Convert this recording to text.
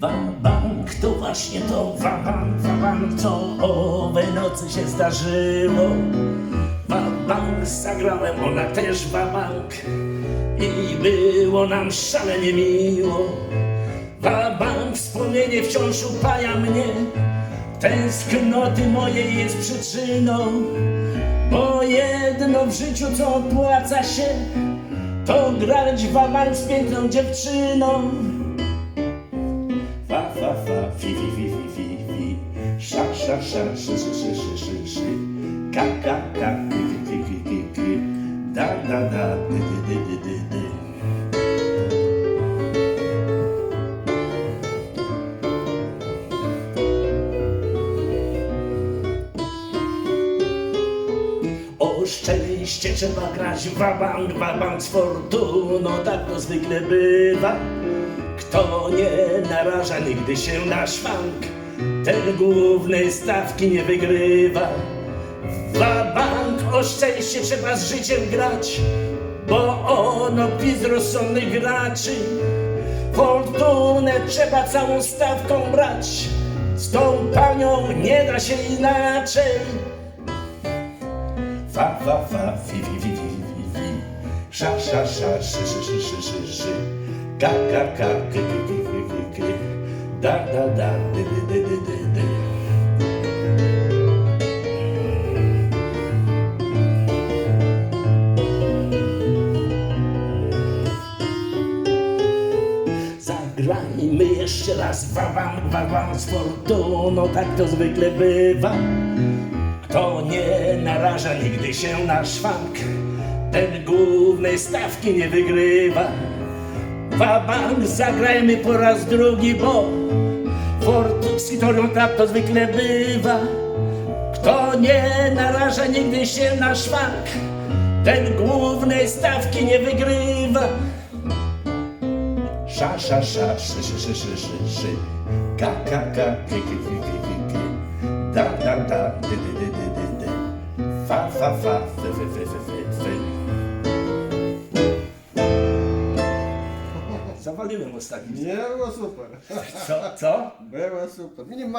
Wabank to właśnie to, wabank, wabank to owej nocy się zdarzyło. Wabank zagrałem, ona też wabank i było nam szalenie miło. Wabank wspomnienie wciąż upaja mnie, tęsknoty mojej jest przyczyną. Bo jedno w życiu co opłaca się, to grać wabank z piękną dziewczyną. Fa, fi, fi, fi, fi, fi, fi. Sza, sza, sza, szy, szy, szy, szy, szy, szy. Ka, ka, ka. Da, da, da, dy, dy, dy, dy, dy, dy. Szczęście trzeba grać wabank, wabank z fortuną, tak to zwykle bywa. Kto nie naraża nigdy się na szwank, ten głównej stawki nie wygrywa. Wabank, o szczęście trzeba z życiem grać, bo ono pis rozsądnych graczy. Fortunę trzeba całą stawką brać, z tą panią nie da się inaczej. Fa, fa, fa, fi, fi, fi, fi, fi, fi. Sza, sza, sza, szy, szy, szy, szy, szy, szy. Ka, ka, ka, ky, ky, ky, ky, ky, ky. Da, da, da, dy, dy, dy, dy, dy, dy. Zagrajmy jeszcze raz wawam, wawam z fortuną, tak to zwykle bywa. Kto nie naraża nigdy się na szwank, ten głównej stawki nie wygrywa. Wabank zagrajmy po raz drugi, bo Fort z historią tak to zwykle bywa. Kto nie naraża nigdy się na szwank, ten głównej stawki nie wygrywa. Sza, sza, sza, szy, szy, szy, szy, szy, szy. Ka, ka, ka, ky, ky, ky, ky, ky, ky. Da, da, da, dy, dy, dy, dy, dy, dy. Fa, fa, fa, fy, fy, fy, fy, fy. Zawaliłem ostatnio. Nie, było super. Co? Co? Było super. Minimalnie.